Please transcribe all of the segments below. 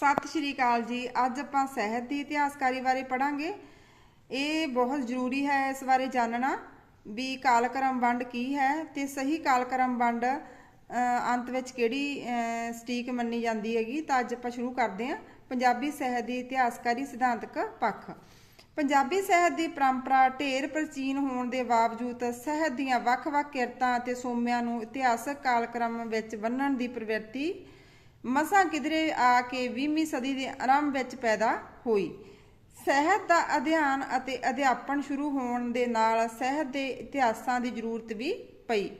ਸਤਿ ਸ਼੍ਰੀ ਅਕਾਲ ਜੀ। ਅੱਜ ਆਪਾਂ ਸਾਹਿਤ ਦੀ ਇਤਿਹਾਸਕਾਰੀ ਬਾਰੇ ਪੜਾਂਗੇ ਇਹ ਬਹੁਤ ਜ਼ਰੂਰੀ ਹੈ ਇਸ ਬਾਰੇ ਜਾਣਨਾ ਵੀ ਕਾਲਕ੍ਰਮ ਵੰਡ ਕੀ ਹੈ ਤੇ ਸਹੀ ਕਾਲਕ੍ਰਮ ਵੰਡ ਅੰਤ ਵਿੱਚ ਕਿਹੜੀ ਸਟੀਕ ਮੰਨੀ ਜਾਂਦੀ ਹੈਗੀ ਤਾਂ ਅੱਜ ਆਪਾਂ ਸ਼ੁਰੂ ਕਰਦੇ ਹਾਂ। ਪੰਜਾਬੀ ਸਾਹਿਤ ਦੀ ਇਤਿਹਾਸਕਾਰੀ ਸਿਧਾਂਤਕ ਪੱਖ। ਪੰਜਾਬੀ ਸਾਹਿਤ ਦੀ ਪਰੰਪਰਾ ਢੇਰ ਪ੍ਰਾਚੀਨ ਹੋਣ ਦੇ ਬਾਵਜੂਦ ਸਾਹਿਤ ਦੀਆਂ ਵੱਖ-ਵੱਖ ਕਿਰਤਾਂ ਅਤੇ ਸੋਮਿਆਂ ਨੂੰ ਇਤਿਹਾਸਕ ਕਾਲਕ੍ਰਮ ਵਿੱਚ ਬੰਨਣ ਦੀ ਪ੍ਰਵਿਰਤੀ ਮਸਾਂ ਕਿਧਰੇ ਆ ਕੇ 20ਵੀਂ ਸਦੀ ਦੇ ਆਰੰਭ ਵਿੱਚ ਪੈਦਾ ਹੋਈ। ਸਾਹਿਤ ਦਾ ਅਧਿਐਨ ਅਤੇ ਅਧਿਆਪਨ ਸ਼ੁਰੂ ਹੋਣ ਦੇ ਨਾਲ ਸਾਹਿਤ ਦੇ ਇਤਿਹਾਸਾਂ ਦੀ ਜ਼ਰੂਰਤ ਵੀ ਪਈ।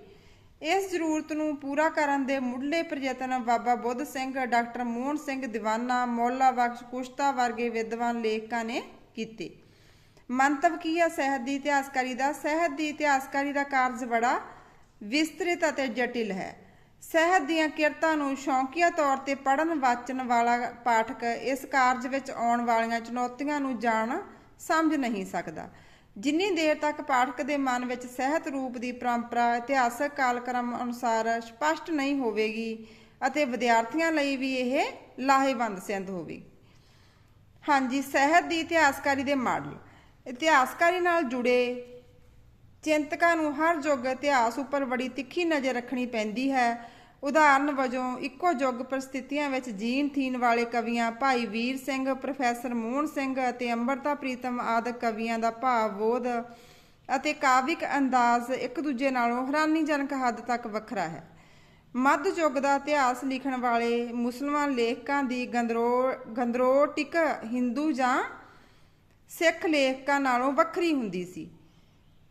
ਇਸ ਜ਼ਰੂਰਤ ਨੂੰ ਪੂਰਾ ਕਰਨ ਦੇ ਮੁੱਢਲੇ ਪ੍ਰਯਤਨ ਬਾਬਾ ਬੁੱਧ ਸਿੰਘ, ਡਾਕਟਰ ਮੋਹਨ ਸਿੰਘ ਦੀਵਾਨਾ, ਮੌਲਾ ਬਖਸ਼ ਕੁਸ਼ਤਾ ਵਰਗੇ ਵਿਦਵਾਨ ਲੇਖਕਾਂ ਨੇ ਕੀਤੇ। ਮੰਤਵ ਕੀ ਹੈ ਸਾਹਿਤ ਦੀ ਇਤਿਹਾਸਕਾਰੀ ਦਾ? ਸਾਹਿਤ ਦੀ ਇਤਿਹਾਸਕਾਰੀ ਦਾ ਕਾਰਜ ਬੜਾ ਵਿਸਤ੍ਰਿਤ ਅਤੇ ਜਟਿਲ ਹੈ। ਸਾਹਿਤ ਦੀਆਂ ਕਿਰਤਾਂ ਨੂੰ ਸ਼ੌਂਕੀਆ ਤੌਰ ਤੇ ਪੜਨ ਵਾਚਣ ਵਾਲਾ ਪਾਠਕ ਇਸ ਕਾਰਜ ਵਿੱਚ ਆਉਣ ਵਾਲੀਆਂ ਚੁਣੌਤੀਆਂ ਨੂੰ ਜਾਣ ਸਮਝ ਨਹੀਂ ਸਕਦਾ। ਜਿੰਨੀ ਦੇਰ ਤੱਕ ਪਾਠਕ ਦੇ ਮਨ ਵਿੱਚ ਸਾਹਿਤ ਰੂਪ ਦੀ ਪਰੰਪਰਾ, ਇਤਿਹਾਸਕ ਕਾਲਕ੍ਰਮ ਅਨੁਸਾਰ ਸਪਸ਼ਟ ਨਹੀਂ ਹੋਵੇਗੀ ਅਤੇ ਵਿਦਿਆਰਥੀਆਂ ਲਈ ਵੀ ਇਹ ਲਾਹੇਵੰਦ ਸਿੱਧ ਹੋਵੇਗੀ ਹਾਂਜੀ, ਸਾਹਿਤ ਦੀ ਇਤਿਹਾਸਕਾਰੀ ਦੇ ਮਾਡਲ। ਇਤਿਹਾਸਕਾਰੀ ਨਾਲ ਜੁੜੇ ਚਿੰਤਕਾਂ ਨੂੰ ਹਰ ਯੁੱਗ ਇਤਿਹਾਸ ਉੱਪਰ ਬੜੀ ਤਿੱਖੀ ਨਜ਼ਰ ਰੱਖਣੀ ਪੈਂਦੀ ਹੈ। ਉਦਾਹਰਨ ਵਜੋਂ, ਇੱਕੋ ਯੁੱਗ ਪਰਿਸਥਿਤੀਆਂ ਵਿੱਚ ਜੀਣ ਥੀਨ ਵਾਲੇ ਕਵੀਆਂ ਭਾਈ ਵੀਰ ਸਿੰਘ, ਪ੍ਰੋਫੈਸਰ ਮੋਹਨ ਸਿੰਘ ਅਤੇ ਅੰਮ੍ਰਿਤਾ ਪ੍ਰੀਤਮ ਆਦਿ ਕਵੀਆਂ ਦਾ ਭਾਵਬੋਧ ਅਤੇ ਕਾਵਿਕ ਅੰਦਾਜ਼ ਇੱਕ ਦੂਜੇ ਨਾਲੋਂ ਹੈਰਾਨੀਜਨਕ ਹੱਦ ਤੱਕ ਵੱਖਰਾ ਹੈ। ਮੱਧ ਯੁੱਗ ਦਾ ਇਤਿਹਾਸ ਲਿਖਣ ਵਾਲੇ ਮੁਸਲਮਾਨ ਲੇਖਕਾਂ ਦੀ ਗੰਦਰੋ ਗੰਦਰੋਟਿਕ ਹਿੰਦੂ ਜਾਂ ਸਿੱਖ ਲੇਖਕਾਂ ਨਾਲੋਂ ਵੱਖਰੀ ਹੁੰਦੀ ਸੀ।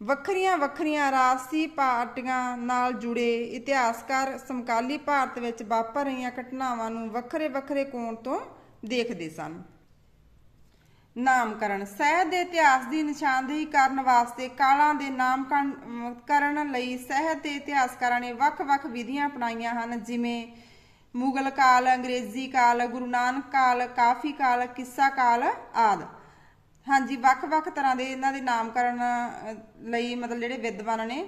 ਵੱਖਰੀਆਂ ਵੱਖਰੀਆਂ ਰਾਜਸੀ ਪਾਰਟੀਆਂ ਨਾਲ ਜੁੜੇ ਇਤਿਹਾਸਕਾਰ ਸਮਕਾਲੀ ਭਾਰਤ ਵਿੱਚ ਵਾਪਰ ਰਹੀਆਂ ਘਟਨਾਵਾਂ ਨੂੰ ਵੱਖਰੇ ਵੱਖਰੇ ਕੋਣ ਤੋਂ ਦੇਖਦੇ ਸਨ। ਨਾਮਕਰਨ ਸਾਹਿਤ ਦੇ ਇਤਿਹਾਸ ਦੀ ਨਿਸ਼ਾਨਦੇਹੀ ਕਰਨ ਵਾਸਤੇ ਕਾਲਾਂ ਦੇ ਨਾਮਕਰਨ ਕਰਨ ਲਈ ਸਾਹਿਤ ਦੇ ਇਤਿਹਾਸਕਾਰਾਂ ਨੇ ਵੱਖ-ਵੱਖ ਵਿਧੀਆਂ ਅਪਣਾਈਆਂ ਹਨ, ਜਿਵੇਂ ਮੁਗਲ ਕਾਲ, ਅੰਗਰੇਜ਼ੀ ਕਾਲ, ਗੁਰੂ ਨਾਨਕ ਕਾਲ, ਕਾਫੀ ਕਾਲ, ਕਿੱਸਾ ਕਾਲ ਆਦਿ। ਹਾਂਜੀ, ਵੱਖ-ਵੱਖ ਤਰ੍ਹਾਂ ਦੇ ਇਹਨਾਂ ਦੇ ਨਾਮਕਰਨ ਲਈ ਮਤਲਬ ਜਿਹੜੇ ਵਿਦਵਾਨਾਂ ਨੇ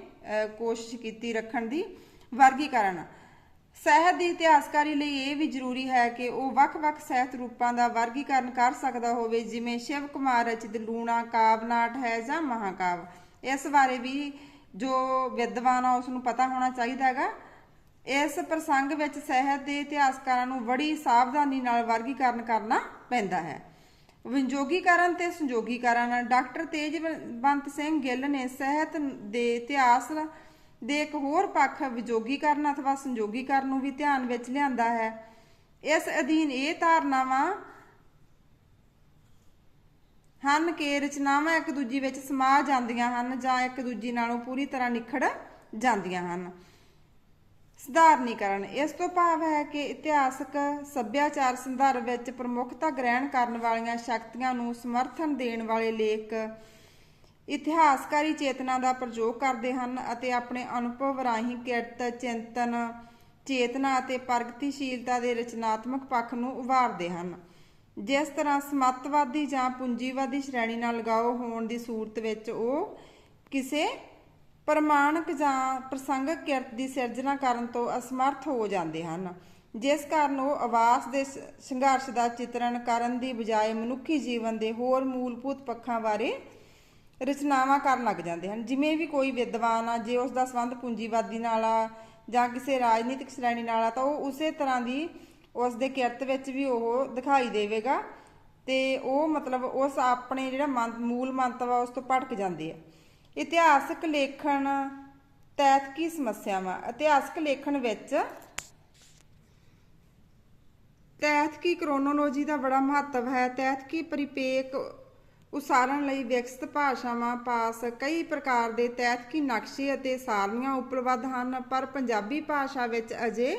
ਕੋਸ਼ਿਸ਼ ਕੀਤੀ ਰੱਖਣ ਦੀ ਵਰਗੀਕਰਨ। ਸਾਹਿਤ ਦੀ ਇਤਿਹਾਸਕਾਰੀ ਲਈ ਇਹ ਵੀ ਜ਼ਰੂਰੀ ਹੈ ਕਿ ਉਹ ਵੱਖ-ਵੱਖ ਸਾਹਿਤ ਰੂਪਾਂ ਦਾ ਵਰਗੀਕਰਨ ਕਰ ਸਕਦਾ ਹੋਵੇ, ਜਿਵੇਂ ਸ਼ਿਵ ਕੁਮਾਰ, ਰਚਿਤ ਲੂਣਾ, ਕਾਵਨਾਟ ਹੈ ਜਾਂ ਮਹਾਕਾਵ। ਇਸ ਬਾਰੇ ਵੀ ਜੋ ਵਿਦਵਾਨ ਆ, ਉਸ ਨੂੰ ਪਤਾ ਹੋਣਾ ਚਾਹੀਦਾ ਹੈਗਾ। ਇਸ ਪ੍ਰਸੰਗ ਵਿੱਚ ਸਾਹਿਤ ਦੇ ਇਤਿਹਾਸਕਾਰਾਂ ਨੂੰ ਬੜੀ ਸਾਵਧਾਨੀ ਨਾਲ ਵਰਗੀਕਰਨ ਕਰਨਾ ਪੈਂਦਾ ਹੈ। ਵਿੰਜੋਗੀਕਰਨ ਤੇ ਸੰਜੋਗੀਕਰਨ। ਡਾਕਟਰ ਤੇਜਵੰਤ ਸਿੰਘ ਗਿੱਲ ਨੇ ਸਾਹਿਤ ਦੇ ਇਤਿਹਾਸ ਦੇ ਇੱਕ ਹੋਰ ਪੱਖ ਵਿਜੋਗੀਕਰਨ ਅਥਵਾ ਸੰਜੋਗੀਕਰਨ ਨੂੰ ਵੀ ਧਿਆਨ ਵਿੱਚ ਲਿਆਂਦਾ ਹੈ। ਇਸ ਅਧੀਨ ਇਹ ਧਾਰਨਾਵਾਂ ਹਨ ਕਿ ਰਚਨਾਵਾਂ ਇੱਕ ਦੂਜੀ ਵਿੱਚ ਸਮਾ ਜਾਂਦੀਆਂ ਹਨ ਜਾਂ ਇੱਕ ਦੂਜੀ ਨਾਲੋਂ ਪੂਰੀ ਤਰ੍ਹਾਂ ਨਿਖੜ ਜਾਂਦੀਆਂ ਹਨ। ਸਧਾਰਨੀਕਰਨ। ਇਸ ਤੋਂ ਭਾਵ ਹੈ ਕਿ ਇਤਿਹਾਸਕ ਸੱਭਿਆਚਾਰ ਸੰਦਰਭ ਵਿੱਚ ਪ੍ਰਮੁੱਖਤਾ ਗ੍ਰਹਿਣ ਕਰਨ ਵਾਲੀਆਂ ਸ਼ਕਤੀਆਂ ਨੂੰ ਸਮਰਥਨ ਦੇਣ ਵਾਲੇ ਲੇਖ ਇਤਿਹਾਸਕਾਰੀ ਚੇਤਨਾ ਦਾ ਪ੍ਰਯੋਗ ਕਰਦੇ ਹਨ ਅਤੇ ਆਪਣੇ ਅਨੁਭਵ ਰਾਹੀਂ ਕਿਰਤ, ਚਿੰਤਨ, ਚੇਤਨਾ ਅਤੇ ਪ੍ਰਗਤੀਸ਼ੀਲਤਾ ਦੇ ਰਚਨਾਤਮਕ ਪੱਖ ਨੂੰ ਉਭਾਰਦੇ ਹਨ। ਜਿਸ ਤਰ੍ਹਾਂ ਸਮਤਵਾਦੀ ਜਾਂ ਪੂੰਜੀਵਾਦੀ ਸ਼੍ਰੇਣੀ ਨਾਲ ਲਗਾਓ ਹੋਣ ਦੀ ਸੂਰਤ ਵਿੱਚ ਉਹ ਕਿਸੇ ਪ੍ਰਮਾਣਕ ਜਾਂ ਪ੍ਰਸੰਗਕ ਕਿਰਤ ਦੀ ਸਿਰਜਣਾ ਕਰਨ ਤੋਂ ਅਸਮਰਥ ਹੋ ਜਾਂਦੇ ਹਨ। ਜਿਸ ਕਾਰਨ ਉਹ ਆਵਾਸ ਦੇ ਸ- ਸੰਘਰਸ਼ ਦਾ ਚਿਤਰਣ ਕਰਨ ਦੀ ਬਜਾਏ ਮਨੁੱਖੀ ਜੀਵਨ ਦੇ ਹੋਰ ਮੂਲਭੂਤ ਪੱਖਾਂ ਬਾਰੇ ਰਚਨਾਵਾਂ ਕਰਨ ਲੱਗ ਜਾਂਦੇ ਹਨ। ਜਿਵੇਂ ਵੀ ਕੋਈ ਵਿਦਵਾਨ ਆ, ਜੇ ਉਸ ਦਾ ਸੰਬੰਧ ਪੂੰਜੀਵਾਦੀ ਨਾਲ ਆ ਜਾਂ ਕਿਸੇ ਰਾਜਨੀਤਿਕ ਸ਼੍ਰੇਣੀ ਨਾਲ ਆ, ਤਾਂ ਉਹ ਉਸੇ ਤਰ੍ਹਾਂ ਦੀ ਉਸ ਦੇ ਕਿਰਤ ਵਿੱਚ ਵੀ ਉਹ ਦਿਖਾਈ ਦੇਵੇਗਾ ਤੇ ਉਹ ਮਤਲਬ ਉਸ ਆਪਣੇ ਜਿਹੜਾ ਮੰਤ- ਮੂਲ ਮੰਤਵ ਆ, ਉਸ ਤੋਂ ਭਟਕ ਜਾਂਦੇ ਆ। ਇਤਿਹਾਸਕ ਲੇਖਣ ਤੈਤਕੀ ਸਮੱਸਿਆਵਾਂ? ਇਤਿਹਾਸਕ ਲੇਖਣ ਵਿੱਚ ਤਹਿਤ ਕੀ ਕ੍ਰੋਨੋਲੋਜੀ ਦਾ ਬੜਾ ਮਹੱਤਵ ਹੈ ਤੈਤਕੀ ਪਰਿਪੇਕ ਉਸਾਰਨ ਲਈ ਵਿਕਸਿਤ ਭਾਸ਼ਾਵਾਂ ਪਾਸ ਕਈ ਪ੍ਰਕਾਰ ਦੇ ਤੈਤਕੀ ਨਕਸ਼ੇ ਅਤੇ ਸਾਰਣੀਆਂ ਉਪਲਬਧ ਹਨ, ਪਰ ਪੰਜਾਬੀ ਭਾਸ਼ਾ ਵਿੱਚ ਅਜੇ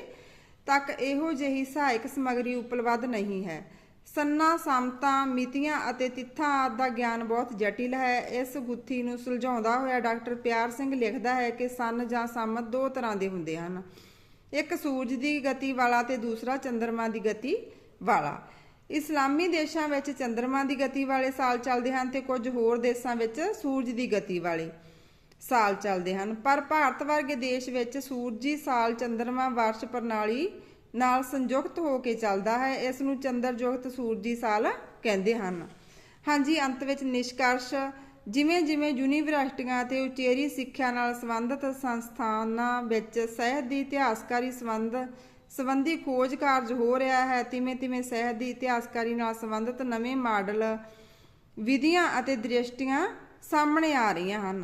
ਤੱਕ ਇਹੋ ਜਿਹੀ ਸਹਾਇਕ ਸਮੱਗਰੀ ਉਪਲਬਧ ਨਹੀਂ ਹੈ। ਸੰਨਾ, ਸਮਤਾ, ਮਿਤੀਆਂ ਅਤੇ ਤਿੱਥਾਂ ਆਦਿ ਦਾ ਗਿਆਨ ਬਹੁਤ ਜਟਿਲ ਹੈ। ਇਸ ਗੁੱਥੀ ਨੂੰ ਸੁਲਝਾਉਂਦਾ ਹੋਇਆ ਡਾਕਟਰ ਪਿਆਰ ਸਿੰਘ ਲਿਖਦਾ ਹੈ ਕਿ ਸੰਨ ਜਾਂ ਸੰਮਤ ਦੋ ਤਰ੍ਹਾਂ ਦੇ ਹੁੰਦੇ ਹਨ। ਇੱਕ ਸੂਰਜ ਦੀ ਗਤੀ ਵਾਲਾ ਤੇ ਦੂਸਰਾ ਚੰਦਰਮਾ ਦੀ ਗਤੀ ਵਾਲਾ। ਇਸਲਾਮੀ ਦੇਸ਼ਾਂ ਵਿੱਚ ਚੰਦਰਮਾ ਦੀ ਗਤੀ ਵਾਲੇ ਸਾਲ ਚੱਲਦੇ ਹਨ ਤੇ ਕੁਝ ਹੋਰ ਦੇਸ਼ਾਂ ਵਿੱਚ ਸੂਰਜ ਦੀ ਗਤੀ ਵਾਲੇ ਸਾਲ ਚੱਲਦੇ ਹਨ। ਪਰ ਭਾਰਤ ਵਰਗੇ ਦੇਸ਼ ਵਿੱਚ ਸੂਰਜੀ ਸਾਲ ਚੰਦਰਮਾ ਵਰਸ਼ ਪ੍ਰਣਾਲੀ ਨਾਲ ਸੰਯੁਕਤ ਹੋ ਕੇ ਚੱਲਦਾ ਹੈ, ਇਸ ਨੂੰ ਚੰਦਰ ਜੁਗਤ ਸੂਰਜੀ ਸਾਲ ਕਹਿੰਦੇ ਹਨ। ਹਾਂਜੀ, ਅੰਤ ਵਿੱਚ ਨਿਸ਼ਕਰਸ਼। ਜਿਵੇਂ ਜਿਵੇਂ ਯੂਨੀਵਰਸਿਟੀਆਂ ਅਤੇ ਉਚੇਰੀ ਸਿੱਖਿਆ ਨਾਲ ਸੰਬੰਧਿਤ ਸੰਸਥਾਨਾਂ ਵਿੱਚ ਸਹਿਤ ਦੀ ਇਤਿਹਾਸਕਾਰੀ ਸੰਬੰਧ, ਸੰਬੰਧੀ ਖੋਜ ਕਾਰਜ ਹੋ ਰਿਹਾ ਹੈ ਤਿਵੇਂ ਤਿਵੇਂ ਸਹਿਤ ਦੀ ਇਤਿਹਾਸਕਾਰੀ ਨਾਲ ਸੰਬੰਧਿਤ ਨਵੇਂ ਮਾਡਲ, ਵਿਧੀਆਂ ਅਤੇ ਦ੍ਰਿਸ਼ਟੀਆਂ ਸਾਹਮਣੇ ਆ ਰਹੀਆਂ ਹਨ।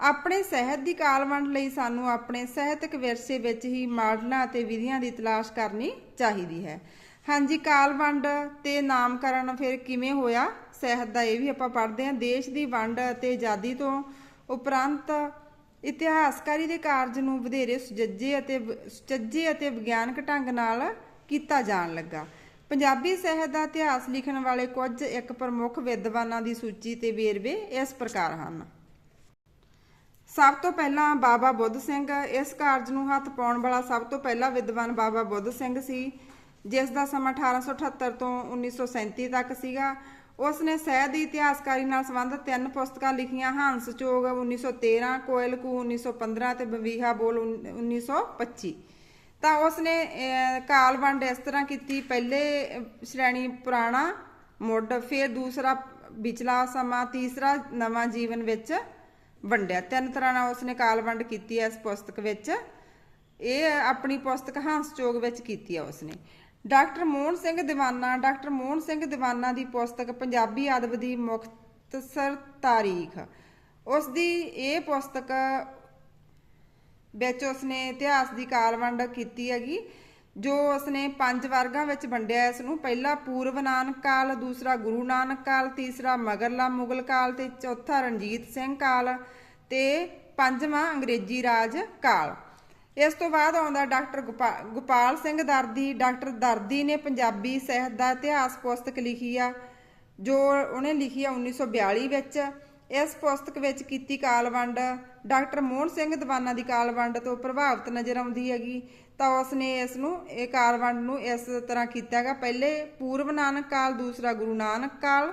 ਆਪਣੇ ਸਹਿਤ ਦੀ ਕਾਲਵੰਡ ਲਈ ਸਾਨੂੰ ਆਪਣੇ ਸਾਹਿਤਕ ਵਿਰਸੇ ਵਿੱਚ ਹੀ ਮਾਡਲਾਂ ਅਤੇ ਵਿਧੀਆਂ ਦੀ ਤਲਾਸ਼ ਕਰਨੀ ਚਾਹੀਦੀ ਹੈ। ਹਾਂਜੀ, ਕਾਲਵੰਡ ਤੇ ਨਾਮਕਰਨ ਫਿਰ ਕਿਵੇਂ ਹੋਇਆ? ਸਹਿਤ ਦਾ ਇਹ ਵੀ ਆਪਾਂ ਪੜ੍ਹਦੇ ਹਾਂ। ਦੇਸ਼ ਦੀ ਵੰਡ ਅਤੇ ਆਜ਼ਾਦੀ ਤੋਂ ਉਪਰੰਤ ਇਤਿਹਾਸਕਾਰੀ ਦੇ ਕਾਰਜ ਨੂੰ ਵਧੇਰੇ ਸੁਜੱਜੇ ਅਤੇ ਸੁਚੱਜੇ ਅਤੇ ਵਿਗਿਆਨਕ ਢੰਗ ਨਾਲ ਕੀਤਾ ਜਾਣ ਲੱਗਾ। ਪੰਜਾਬੀ ਸਾਹਿਤ ਦਾ ਇਤਿਹਾਸ ਲਿਖਣ ਵਾਲੇ ਕੁਝ ਇੱਕ ਪ੍ਰਮੁੱਖ ਵਿਦਵਾਨਾਂ ਦੀ ਸੂਚੀ ਤੇ ਵੇਰਵੇ ਇਸ ਪ੍ਰਕਾਰ ਹਨ। ਸਭ ਤੋਂ ਪਹਿਲਾਂ ਬਾਬਾ ਬੁੱਧ ਸਿੰਘ ਇਸ ਕਾਰਜ ਨੂੰ ਹੱਥ ਪਾਉਣ ਵਾਲਾ ਸਭ ਤੋਂ ਪਹਿਲਾ ਵਿਦਵਾਨ ਬਾਬਾ ਬੁੱਧ ਸਿੰਘ ਸੀ ਜਿਸ ਦਾ ਸਮਾਂ 1878 ਤੋਂ 1937 ਤੱਕ ਸੀਗਾ। ਉਸ ਨੇ ਸਹਿਤ ਦੀ ਇਤਿਹਾਸਕਾਰੀ ਨਾਲ ਸੰਬੰਧਿਤ ਤਿੰਨ ਪੁਸਤਕਾਂ ਲਿਖੀਆਂ ਹੰਸ ਚੋਗ 1913 ਕੋਇਲ ਕੂ 1915 ਤੇ ਬਵੀਹਾ ਬੋਲ 1925 ਤਾਂ ਉਸ ਨੇ ਅਹ, ਕਾਲ ਵੰਡ ਇਸ ਤਰ੍ਹਾਂ ਕੀਤੀ ਪਹਿਲੇ ਸ਼੍ਰੇਣੀ ਪੁਰਾਣਾ ਮੁੱਢ ਫਿਰ ਦੂਸਰਾ ਵਿਚਲਾ ਸਮਾਂ ਤੀਸਰਾ ਨਵਾਂ ਜੀਵਨ ਵਿੱਚ ਵੰਡਿਆ। ਤਿੰਨ ਤਰ੍ਹਾਂ ਨਾਲ ਉਸਨੇ ਕਾਲ ਵੰਡ ਕੀਤੀ ਹੈ ਇਸ ਪੁਸਤਕ ਵਿੱਚ। ਇਹ ਆਪਣੀ ਪੁਸਤਕ ਹੰਸਯੋਗ ਵਿੱਚ ਕੀਤੀ ਹੈ ਉਸਨੇ। ਡਾਕਟਰ ਮੋਹਨ ਸਿੰਘ ਦੀਵਾਨਾ, ਡਾਕਟਰ ਮੋਹਨ ਸਿੰਘ ਦੀਵਾਨਾ ਦੀ ਪੁਸਤਕ ਪੰਜਾਬੀ ਅਦਬ ਦੀ ਮੁਖਤਸਰ ਤਾਰੀਖ। ਉਸ ਦੀ ਇਹ ਪੁਸਤਕ ਵਿੱਚ ਉਸਨੇ ਇਤਿਹਾਸ ਦੀ ਕਾਲਵੰਡ ਕੀਤੀ ਹੈਗੀ। ਜੋ ਉਸਨੇ ਪੰਜ ਵਰਗਾਂ ਵਿੱਚ ਵੰਡਿਆ ਇਸ ਨੂੰ ਪਹਿਲਾ ਪੂਰਵ ਨਾਨਕ ਕਾਲ, ਦੂਸਰਾ ਗੁਰੂ ਨਾਨਕ ਕਾਲ, ਤੀਸਰਾ ਮਗਰਲਾ ਮੁਗਲ ਕਾਲ ਤੇ ਚੌਥਾ ਰਣਜੀਤ ਸਿੰਘ ਕਾਲ ਤੇ ਪੰਜਵਾਂ ਅੰਗਰੇਜ਼ੀ ਰਾਜ ਕਾਲ। ਇਸ ਤੋਂ ਬਾਅਦ ਆਉਂਦਾ ਡਾਕਟਰ ਗੋਪਾ- ਗੋਪਾਲ ਸਿੰਘ ਦਰਦੀ। ਡਾਕਟਰ ਦਰਦੀ ਨੇ ਪੰਜਾਬੀ ਸਾਹਿਤ ਦਾ ਇਤਿਹਾਸ ਪੁਸਤਕ ਲਿਖੀ ਆ, ਜੋ ਉਹਨੇ ਲਿਖੀ ਆ 1942 ਵਿੱਚ। ਇਸ ਪੁਸਤਕ ਵਿੱਚ ਕੀਤੀ ਕਾਲਵੰਡ। ਡਾਕਟਰ ਮੋਹਨ ਸਿੰਘ ਦੀਵਾਨਾ ਦੀ ਕਾਲਵੰਡ ਤੋਂ ਪ੍ਰਭਾਵਿਤ ਨਜ਼ਰ ਆਉਂਦੀ ਹੈਗੀ। ਤਾਂ ਉਸਨੇ ਇਸ ਨੂੰ ਇਹ ਕਾਲਵੰਡ ਨੂੰ ਇਸ ਤਰ੍ਹਾਂ ਕੀਤਾ ਹੈਗਾ, ਪਹਿਲੇ ਪੂਰਵ ਨਾਨਕ ਕਾਲ, ਦੂਸਰਾ ਗੁਰੂ ਨਾਨਕ ਕਾਲ,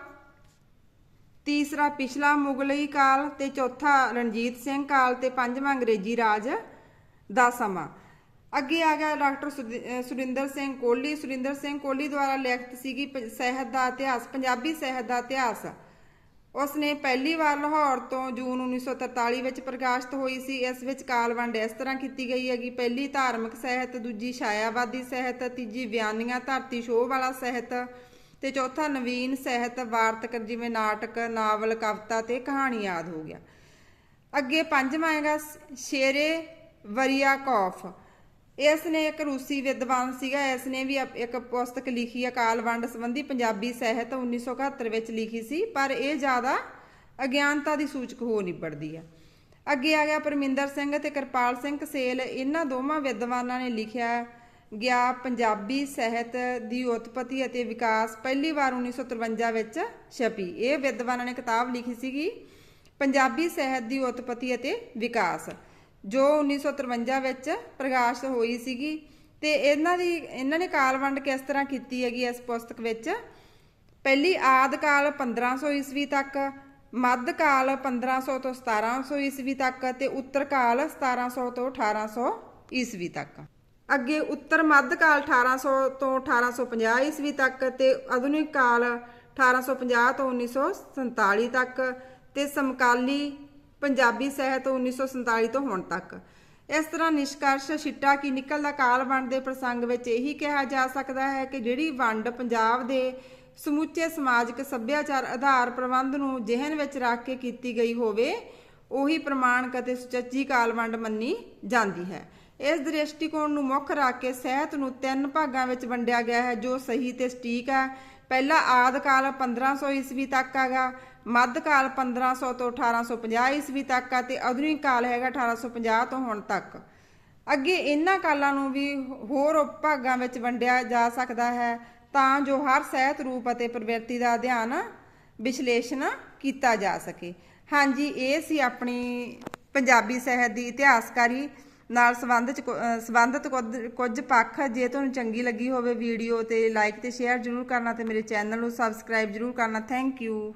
ਤੀਸਰਾ ਪਿਛਲਾ ਮੁਗਲਈ ਕਾਲ ਤੇ ਚੌਥਾ ਰਣਜੀਤ ਸਿੰਘ ਕਾਲ ਤੇ ਪੰਜਵਾਂ ਅੰਗਰੇਜ਼ੀ ਰਾਜ ਦਾ ਸਮਾਂ। ਅੱਗੇ ਆ ਗਿਆ ਡਾਕਟਰ ਸੁਰਿ- ਸੁਰਿੰਦਰ ਸਿੰਘ ਕੋਹਲੀ। ਸੁਰਿੰਦਰ ਸਿੰਘ ਕੋਹਲੀ ਦੁਆਰਾ ਲਿਖਤ ਸੀਗੀ ਪ- ਸਾਹਿਤ ਦਾ ਇਤਿਹਾਸ, ਪੰਜਾਬੀ ਸਾਹਿਤ ਦਾ ਇਤਿਹਾਸ। ਉਸ ਨੇ ਪਹਿਲੀ ਵਾਰ ਲਾਹੌਰ ਤੋਂ ਜੂਨ 1943 ਵਿੱਚ ਪ੍ਰਕਾਸ਼ਿਤ ਹੋਈ ਸੀ। ਇਸ ਵਿੱਚ ਕਾਲ ਵੰਡ ਇਸ ਤਰ੍ਹਾਂ ਕੀਤੀ ਗਈ ਹੈਗੀ ਪਹਿਲੀ ਧਾਰਮਿਕ ਸਾਹਿਤ, ਦੂਜੀ ਛਾਇਆਵਾਦੀ ਸਾਹਿਤ, ਤੀਜੀ ਵਿਆਨੀਆਂ ਧਰਤੀ ਸ਼ੋਅ ਵਾਲਾ ਸਾਹਿਤ ਤੇ ਚੌਥਾ ਨਵੀਨ ਸਾਹਿਤ ਵਾਰਤਕ ਜਿਵੇਂ ਨਾਟਕ, ਨਾਵਲ, ਕਵਿਤਾ ਤੇ ਕਹਾਣੀ ਆਦ ਹੋ ਗਿਆ। ਅੱਗੇ ਪੰਜਵਾਂ ਹੈਗਾ ਸ਼ੇਰੇ ਵਰੀਆ ਕੌਫ ਇਸ ਨੇ ਇੱਕ ਰੂਸੀ ਵਿਦਵਾਨ ਸੀਗਾ, ਇਸ ਨੇ ਵੀ ਅਪ- ਇੱਕ ਪੁਸਤਕ ਲਿਖੀ ਅਕਾਲ ਵੰਡ ਸੰਬੰਧੀ ਪੰਜਾਬੀ ਸਾਹਿਤ 1971 ਵਿੱਚ ਲਿਖੀ ਸੀ, ਪਰ ਇਹ ਜ਼ਿਆਦਾ ਅਗਿਆਨਤਾ ਦੀ ਸੂਚਕ ਹੋ ਨਿਬੜਦੀ ਹੈ ਅੱਗੇ ਆ ਗਿਆ ਪਰਮਿੰਦਰ ਸਿੰਘ ਤੇ ਕਿਰਪਾਲ ਸਿੰਘ ਕਸੇਲ, ਇਹਨਾਂ ਦੋਵਾਂ ਵਿਦਵਾਨਾਂ ਨੇ ਲਿਖਿਆ ਗਿਆ ਪੰਜਾਬੀ ਸਾਹਿਤ ਦੀ ਉਤਪਤੀ ਅਤੇ ਵਿਕਾਸ ਪਹਿਲੀ ਵਾਰ 1953 ਵਿੱਚ ਛਪੀ। ਇਹ ਵਿਦਵਾਨਾਂ ਨੇ ਕਿਤਾਬ ਲਿਖੀ ਸੀਗੀ, ਪੰਜਾਬੀ ਸਾਹਿਤ ਦੀ ਉਤਪਤੀ ਅਤੇ ਵਿਕਾਸ। ਜੋ 1953 ਵਿੱਚ ਪ੍ਰਕਾਸ਼ਿਤ ਹੋਈ ਸੀਗੀ ਤੇ ਇਹਨਾਂ ਦੀ, ਇਹਨਾਂ ਨੇ ਕਾਲ ਵੰਡ ਕਿਸ ਤਰ੍ਹਾਂ ਕੀਤੀ ਹੈਗੀ ਇਸ ਪੁਸਤਕ ਵਿੱਚ? ਪਹਿਲੀ ਆਦ ਕਾਲ 1500 ਈਸਵੀ ਤੱਕ, ਮੱਧ ਕਾਲ 1500 ਤੋਂ 1700 ਈਸਵੀ ਤੱਕ ਤੇ ਉੱਤਰ ਕਾਲ 1700 ਤੋਂ 1800 ਈਸਵੀ ਤੱਕ। ਅੱਗੇ ਉੱਤਰ ਮੱਧ ਕਾਲ 1800 ਤੋਂ 1850 ਈਸਵੀ ਤੱਕ ਤੇ ਆਧੁਨਿਕ ਕਾਲ 1850 ਤੋਂ 1947 ਤੱਕ ਤੇ ਸਮਕਾਲੀ ਪੰਜਾਬੀ ਸਾਹਿਤ 1947 ਤੋਂ ਹੁਣ ਤੱਕ। ਇਸ ਤਰ੍ਹਾਂ ਨਿਸ਼ਕਰਸ਼ ਛਿੱਟਾ ਕੀ ਨਿਕਲਦਾ ਕਾਲ ਵੰਡ ਦੇ ਪ੍ਰਸੰਗ ਵਿੱਚ ਇਹੀ ਕਿਹਾ ਜਾ ਸਕਦਾ ਹੈ ਕਿ ਜਿਹੜੀ ਵੰਡ ਪੰਜਾਬ ਦੇ ਸਮੁੱਚੇ ਸਮਾਜਿਕ ਸੱਭਿਆਚਾਰ ਆਧਾਰ ਪ੍ਰਬੰਧ ਨੂੰ ਜਿਹਨ ਵਿੱਚ ਰੱਖ ਕੇ ਕੀਤੀ ਗਈ ਹੋਵੇ, ਉਹੀ ਪ੍ਰਮਾਣਕ ਅਤੇ ਸੁਚੱਜੀ ਕਾਲ ਵੰਡ ਮੰਨੀ ਜਾਂਦੀ ਹੈ। ਇਸ ਦ੍ਰਿਸ਼ਟੀਕੋਣ ਨੂੰ ਮੁੱਖ ਰੱਖ ਕੇ ਸਿਹਤ ਨੂੰ ਤਿੰਨ ਭਾਗਾਂ ਵਿੱਚ ਵੰਡਿਆ ਗਿਆ ਹੈ, ਜੋ ਸਹੀ ਤੇ ਸਟੀਕ ਹੈ। ਪਹਿਲਾ ਆਦ ਕਾਲ 1500 ਈਸਵੀ ਤੱਕ ਹੈਗਾ ਮੱਧ ਕਾਲ 1500 ਤੋਂ 1850 ਈਸਵੀ ਤੱਕ ਆ ਤੇ ਆਧੁਨਿਕ ਕਾਲ ਹੈਗਾ 1850 ਤੋਂ ਹੁਣ ਤੱਕ। ਅੱਗੇ ਇਹਨਾਂ ਕਾਲਾਂ ਨੂੰ ਵੀ ਹੋਰ ਉਪਭਾਗਾਂ ਵਿੱਚ ਵੰਡਿਆ ਜਾ ਸਕਦਾ ਹੈ, ਤਾਂ ਜੋ ਹਰ ਸਹਿਤ ਰੂਪ ਅਤੇ ਪ੍ਰਵਿਰਤੀ ਦਾ ਅਧਿਐਨ ਵਿਸ਼ਲੇਸ਼ਣ ਕੀਤਾ ਜਾ ਸਕੇ। ਹਾਂਜੀ, ਇਹ ਸੀ ਆਪਣੀ ਪੰਜਾਬੀ ਸਾਹਿਤ ਦੀ ਇਤਿਹਾਸਕਾਰੀ ਨਾਲ ਸੰਬੰਧਿਤ ਕੁ- ਸੰਬੰਧਿਤ ਕੁਝ- ਕੁਝ ਪੱਖ ਜੇ ਤੁਹਾਨੂੰ ਚੰਗੀ ਲੱਗੀ ਹੋਵੇ ਵੀਡੀਓ ਤੇ ਲਾਈਕ ਤੇ ਸ਼ੇਅਰ ਜਰੂਰ ਕਰਨਾ ਤੇ ਮੇਰੇ ਚੈਨਲ ਨੂੰ ਸਬਸਕ੍ਰਾਈਬ ਜਰੂਰ ਕਰਨਾ। Thank you